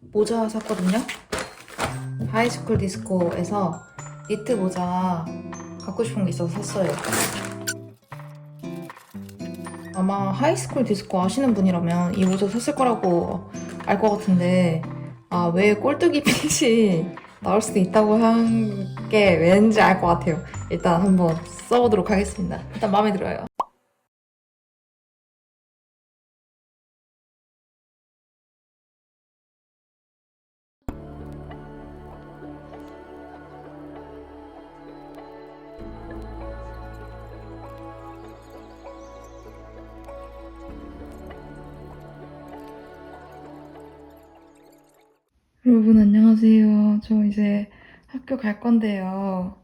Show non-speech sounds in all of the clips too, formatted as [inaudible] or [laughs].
모자 샀거든요. 하이스쿨 디스코에서 니트 모자 갖고 싶은 게 있어서 샀어요. 아마 하이스쿨 디스코 아시는 분이라면 이 모자 샀을 거라고 알 것 같은데 아 왜 꼴뚜기 [laughs] 핏이 나올 수도 있다고 한 게 왠지 알 것 같아요. 일단 한번 써보도록 하겠습니다. 일단 마음에 들어요. 여러분 안녕하세요. 저 이제 학교 갈 건데요.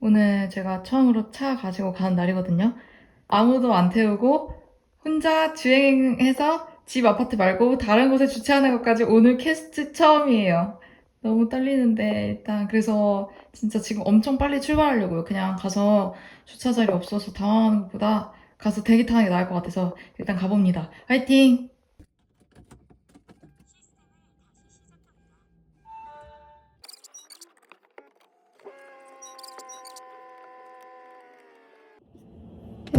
오늘 제가 처음으로 차 가지고 가는 날이거든요. 아무도 안 태우고 혼자 주행해서 집 아파트 말고 다른 곳에 주차하는 것까지 오늘 캐스트 처음이에요. 너무 떨리는데 일단 그래서 진짜 지금 엄청 빨리 출발하려고요. 그냥 가서 주차 자리 없어서 당황하는 것보다 가서 대기 타는 게 나을 것 같아서 일단 가봅니다. 화이팅!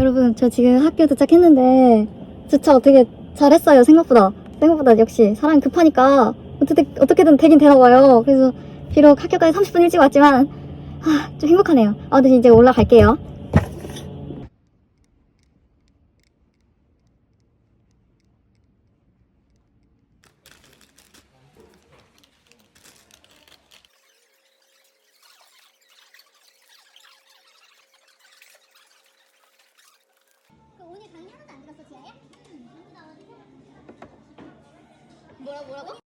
여러분, 저 지금 학교 도착했는데, 주차 어떻게 잘했어요, 생각보다. 생각보다 역시 사람 급하니까, 어떻게, 어떻게든 되긴 되나 봐요. 그래서, 비록 학교까지 30분 일찍 왔지만, 아, 좀 행복하네요. 아무튼 이제 올라갈게요. 뭐라, 뭐라고?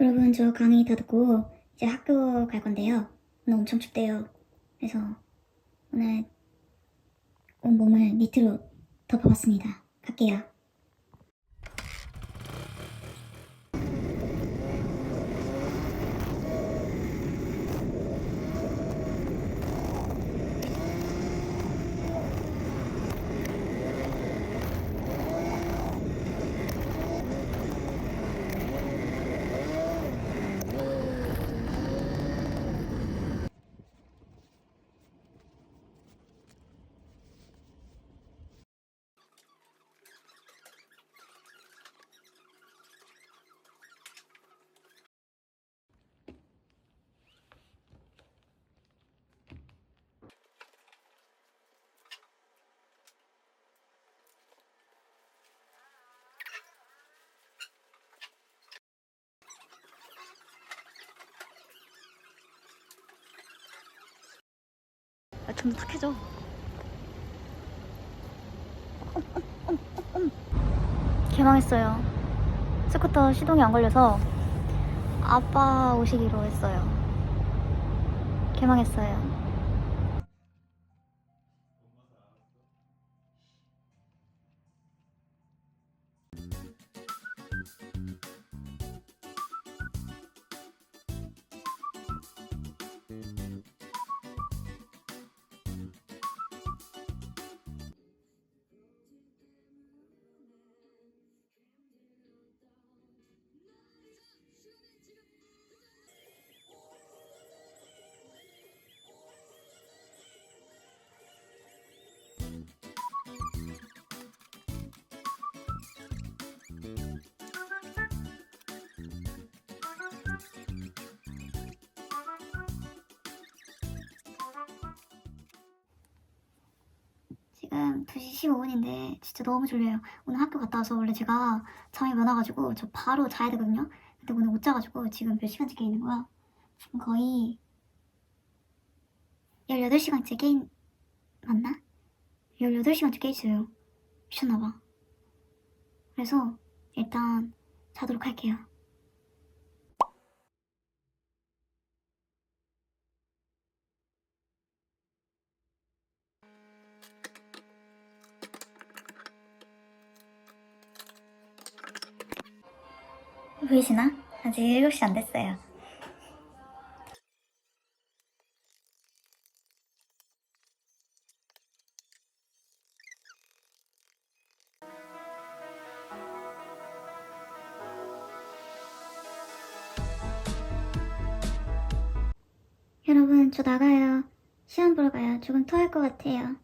여러분, 저 강의 다 듣고, 이제 학교 갈 건데요. 오늘 엄청 춥대요. 그래서, 오늘, 온몸을 니트로 덮어봤습니다. 갈게요. 아, 좀 탁해져. 개망했어요. 스쿠터 시동이 안 걸려서 아빠 오시기로 했어요. 개망했어요. 지금 2시 15분인데 진짜 너무 졸려요. 오늘 학교 갔다 와서 원래 제가 잠이 많아가지고 저 바로 자야 되거든요. 근데 오늘 못 자가지고 지금 몇 시간째 깨 있는 거야? 지금 거의 18시간째 깨 있... 맞나? 18시간째 깨 있어요. 미쳤나봐. 그래서 일단 자도록 할게요. 보이시나? 아직 7시 안 됐어요. 여러분, 저 나가요. 시험 보러 가요. 조금 토할 것 같아요.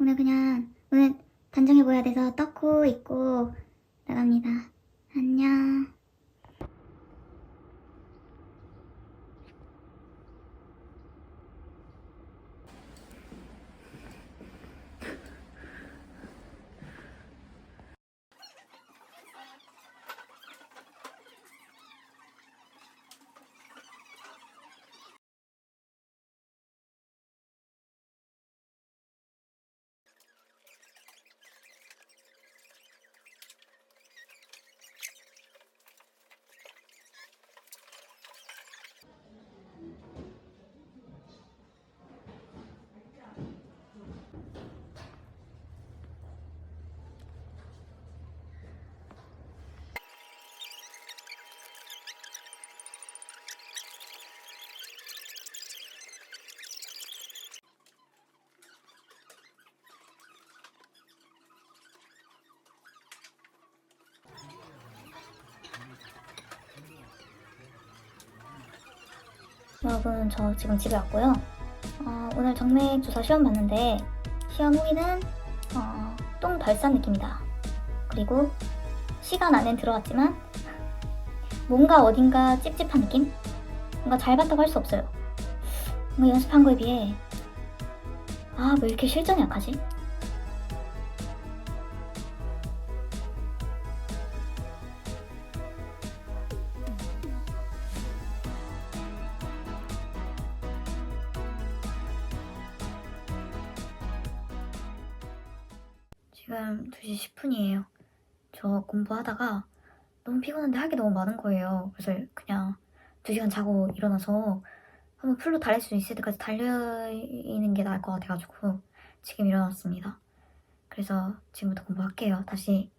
오늘 그냥, 오늘 단정해 보여야 돼서 떡코 입고 나갑니다. 안녕. 여러분 저 지금 집에 왔고요. 어, 오늘 정맥 주사 시험 봤는데 시험 후기는 어, 똥덜싼 느낌이다. 그리고 시간 안엔 들어갔지만 뭔가 어딘가 찝찝한 느낌? 뭔가 잘 봤다고 할 수 없어요. 뭔가 연습한 거에 비해 아 왜 이렇게 실전이 약하지? 지금 2시 10분이에요. 저 공부하다가 너무 피곤한데 할 게 너무 많은 거예요. 그래서 그냥 2시간 자고 일어나서 한번 풀로 달릴 수 있을 때까지 달리는 게 나을 것 같아가지고 지금 일어났습니다. 그래서 지금부터 공부할게요. 다시